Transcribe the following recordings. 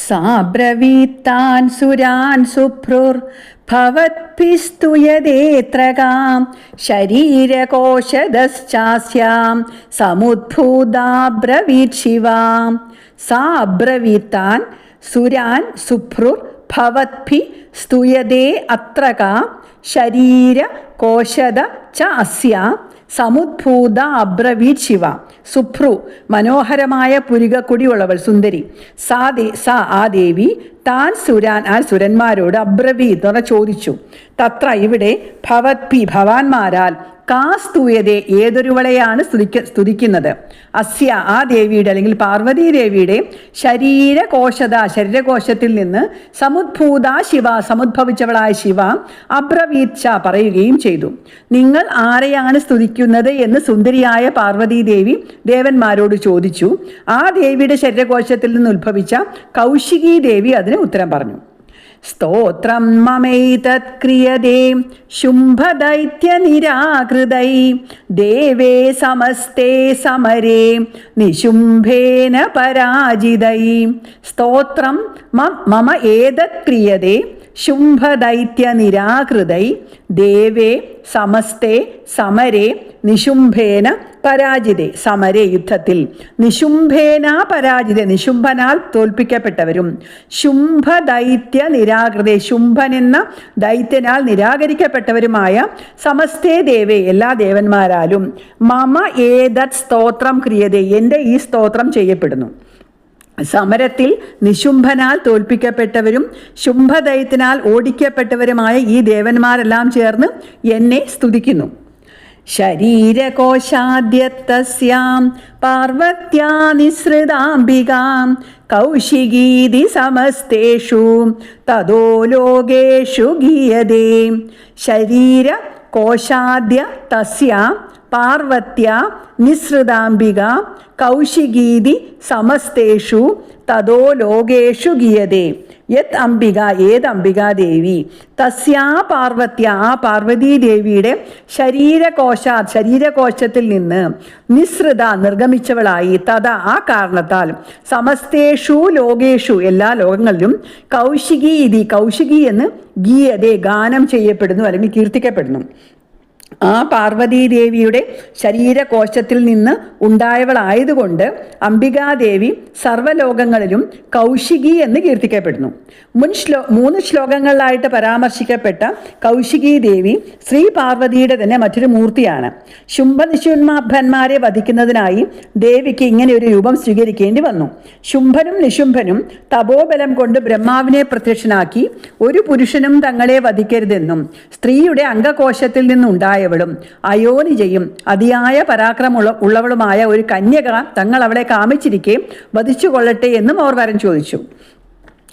സാബ്രവീത്താൻ സുരാൻ സുഭ്രുർ ഭവത്ഭിസ്തുയതേത്രകാം ശരീരകോശദശ്ചാസ്യാം സമുദ്ഭൂതാബ്രവീത് ശിവാം സാബ്രവീത്താൻ സുരാൻ സുഭ്രുർ ഭവത്ഭി സ്തുയതേ അത്രകാം ശരീര കോശദ ച സമുദ്ഭൂത അബ്രവീത് ശിവ. സുഭ്രു മനോഹരമായ പുരികക്കുടിയുള്ളവൾ സുന്ദരി. സാ ദേ സാ ആ ദേവി താൻ സുരാൻ ആ സുരന്മാരോട് അബ്രവീത് എന്ന് ചോദിച്ചു. തത്ര ഇവിടെ ഭവത്പി ഭവാന്മാരാൽ കാ സ്തൂയതെ ഏതൊരുവളെയാണ് സ്തുതിക്ക സ്തുതിക്കുന്നത്? അസ്യ ആ ദേവിയുടെ അല്ലെങ്കിൽ പാർവതീ ദേവിയുടെ ശരീരകോശത ശരീരകോശത്തിൽ നിന്ന് സമുദ്ഭൂത ശിവ സമുദ്ഭവിച്ചവളായ ശിവ അബ്രവീച്ച പറയുകയും ചെയ്തു. നിങ്ങൾ ആരെയാണ് സ്തുതിക്കുന്നത് എന്ന് സുന്ദരിയായ പാർവതീ ദേവി ദേവന്മാരോട് ചോദിച്ചു. ആ ദേവിയുടെ ശരീരകോശത്തിൽ നിന്ന് ഉത്ഭവിച്ച കൗശികി ദേവി അതിന് ഉത്തരം പറഞ്ഞു. സ്തോത്രം മമൈതത് ക്രിയതേ ശുംഭദൈത്യനിരാകൃതൈ. ദേവേ സമസ്തേ സമരേ നിശുംഭേന പരാജിതൈ. സ്തോത്രം മമ ഏതത് ക്രിയതേ ശുംഭദൈത്യനിരാകൃതൈ. ദേവേ സമസ്തേ സമരേ നിശുംഭേന പരാജിതേ സമര യുദ്ധത്തിൽ. നിശുംഭേന പരാജിത നിശുംഭനാൽ തോൽപ്പിക്കപ്പെട്ടവരും. ശുംഭ ദൈത്യ നിരാകൃതെ ശുംഭൻ എന്ന ദൈത്യനാൽ നിരാകരിക്കപ്പെട്ടവരുമായ സമസ്തേ ദേവേ എല്ലാ ദേവന്മാരാലും. മമ ഏതത് സ്തോത്രം ക്രിയതേ എന്റെ ഈ സ്തോത്രം ചെയ്യപ്പെടുന്നു. സമരത്തിൽ നിശുംഭനാൽ തോൽപ്പിക്കപ്പെട്ടവരും ശുംഭദയത്തിനാൽ ഓടിക്കപ്പെട്ടവരുമായ ഈ ദേവന്മാരെല്ലാം ചേർന്ന് എന്നെ സ്തുതിക്കുന്നു. ശരീരകോശാദ്യത്തസ്യാം പാർവത്യാ നിസൃതാംബികാം കൗശികീതി സമസ്തേഷു തതോ ലോകേഷു ഗീയതേ. ശരീര കോശാദ്യ തസ്യാം പാർവത്യ നിസൃതാംബിക കൗശികീതി സമസ്തേഷു തതോ ലോകേഷു ഗീയതേ. യത് അംബിക ഏത് അംബികാദേവി തസ്യാ പാർവത്യ ആ പാർവതീദേവിയുടെ ശരീരകോശ ശരീരകോശത്തിൽ നിന്ന് നിസ്സൃത നിർഗമിച്ചവളായി. തഥ ആ കാരണത്താൽ സമസ്തേഷു ലോകേഷു എല്ലാ ലോകങ്ങളിലും കൗശികി ഇതി കൗശികി എന്ന് ഗീയതേ ഗാനം ചെയ്യപ്പെടുന്നു അല്ലെങ്കിൽ കീർത്തിക്കപ്പെടുന്നു. ആ പാർവതീദേവിയുടെ ശരീരകോശത്തിൽ നിന്ന് ഉണ്ടായവളായതുകൊണ്ട് അംബികാദേവി സർവലോകങ്ങളിലും കൗശികി എന്ന് കീർത്തിക്കപ്പെടുന്നു. മുൻ ശ്ലോ മൂന്ന് ശ്ലോകങ്ങളിലായിട്ട് പരാമർശിക്കപ്പെട്ട കൗശികി ദേവി ശ്രീ പാർവതിയുടെ തന്നെ മറ്റൊരു മൂർത്തിയാണ്. ശുംഭനിശുംഭന്മാരെ വധിക്കുന്നതിനായി ദേവിക്ക് ഇങ്ങനെ ഒരു രൂപം സ്വീകരിക്കേണ്ടി വന്നു. ശുംഭനും നിശുംഭനും തപോബലം കൊണ്ട് ബ്രഹ്മാവിനെ പ്രത്യക്ഷനാക്കി ഒരു പുരുഷനും തങ്ങളെ വധിക്കരുതെന്നും സ്ത്രീയുടെ അംഗകോശത്തിൽ നിന്നുണ്ടായവളും അയോനിജയും അതിയായ പരാക്രമുള്ള ഉള്ളവളുമായ ഒരു കന്യക തങ്ങൾ അവളെ കാമിച്ചിരിക്കെ വധിച്ചു കൊള്ളട്ടെ എന്നും അവർ വരം ചോദിച്ചു.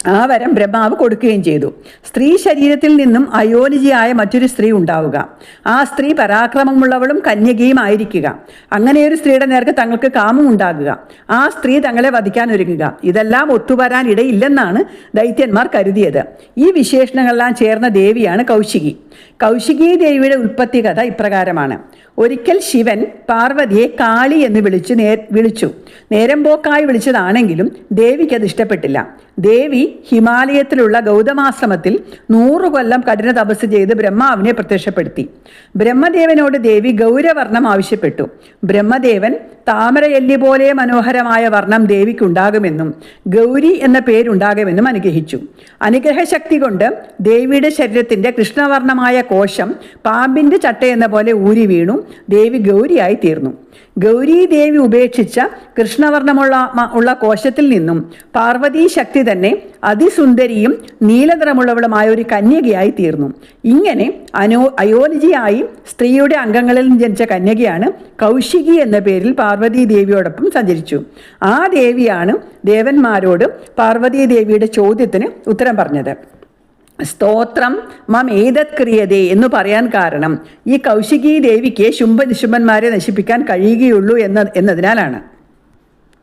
ആ വരം ബ്രഹ്മാവ് കൊടുക്കുകയും ചെയ്തു. സ്ത്രീ ശരീരത്തിൽ നിന്നും അയോനിജിയായ മറ്റൊരു സ്ത്രീ ഉണ്ടാവുക. ആ സ്ത്രീ പരാക്രമമുള്ളവളും കന്യകയും ആയിരിക്കുക. അങ്ങനെ ഒരു സ്ത്രീയുടെ നേർക്ക് തങ്ങൾക്ക് കാമം ഉണ്ടാകുക. ആ സ്ത്രീ തങ്ങളെ വധിക്കാൻ ഒരുങ്ങുക. ഇതെല്ലാം ഒത്തുവരാൻ ഇടയില്ലെന്നാണ് ദൈത്യന്മാർ കരുതിയത്. ഈ വിശേഷണങ്ങളെല്ലാം ചേർന്ന ദേവിയാണ് കൗശികി. കൗശികി ദേവിയുടെ ഉൽപ്പത്തി കഥ ഇപ്രകാരമാണ്. ഒരിക്കൽ ശിവൻ പാർവതിയെ കാളി എന്ന് വിളിച്ചു നേ വിളിച്ചു. നേരം പോക്കായി വിളിച്ചതാണെങ്കിലും ദേവിക്ക് അത് ഇഷ്ടപ്പെട്ടില്ല. ദേവി ഹിമാലയത്തിലുള്ള ഗൗതമാശ്രമത്തിൽ നൂറു കൊല്ലം കഠിന തപസ് ചെയ്ത് ബ്രഹ്മാവിനെ പ്രത്യക്ഷപ്പെടുത്തി. ബ്രഹ്മദേവനോട് ദേവി ഗൗരവർണം ആവശ്യപ്പെട്ടു. ബ്രഹ്മദേവൻ താമരയല്ലി പോലെ മനോഹരമായ വർണം ദേവിക്കുണ്ടാകുമെന്നും ഗൗരി എന്ന പേരുണ്ടാകുമെന്നും അനുഗ്രഹിച്ചു. അനുഗ്രഹശക്തി കൊണ്ട് ദേവിയുടെ ശരീരത്തിന്റെ കൃഷ്ണവർണമായ കോശം പാമ്പിന്റെ ചട്ടയെന്ന പോലെ ഊരി വീണു. ദേവി ഗൗരിയായി തീർന്നു. ഗൗരി ദേവി ഉപേക്ഷിച്ച കൃഷ്ണവർണമുള്ള ഉള്ള കോശത്തിൽ നിന്നും പാർവതീ ശക്തി തന്നെ അതിസുന്ദരിയും നീലനിറമുള്ളവളുമായ ഒരു കന്യകയായി തീർന്നു. ഇങ്ങനെ അനോ അയോനിജിയായി സ്ത്രീയുടെ അംഗങ്ങളിൽ നിന്ന് ജനിച്ച കന്യകയാണ് കൗശികി എന്ന പേരിൽ പാർവതീ ദേവിയോടൊപ്പം സഞ്ചരിച്ചു. ആ ദേവിയാണ് ദേവന്മാരോട് പാർവതീ ദേവിയുടെ ചോദ്യത്തിന് ഉത്തരം പറഞ്ഞത്. സ്തോത്രം മം ഏതത് ക്രിയതേ എന്ന് പറയാൻ കാരണം ഈ കൗശികീ ദേവിക്ക് ശുംഭ നിശുംഭന്മാരെ നശിപ്പിക്കാൻ കഴിയുകയുള്ളൂ എന്ന എന്നതിനാലാണ്.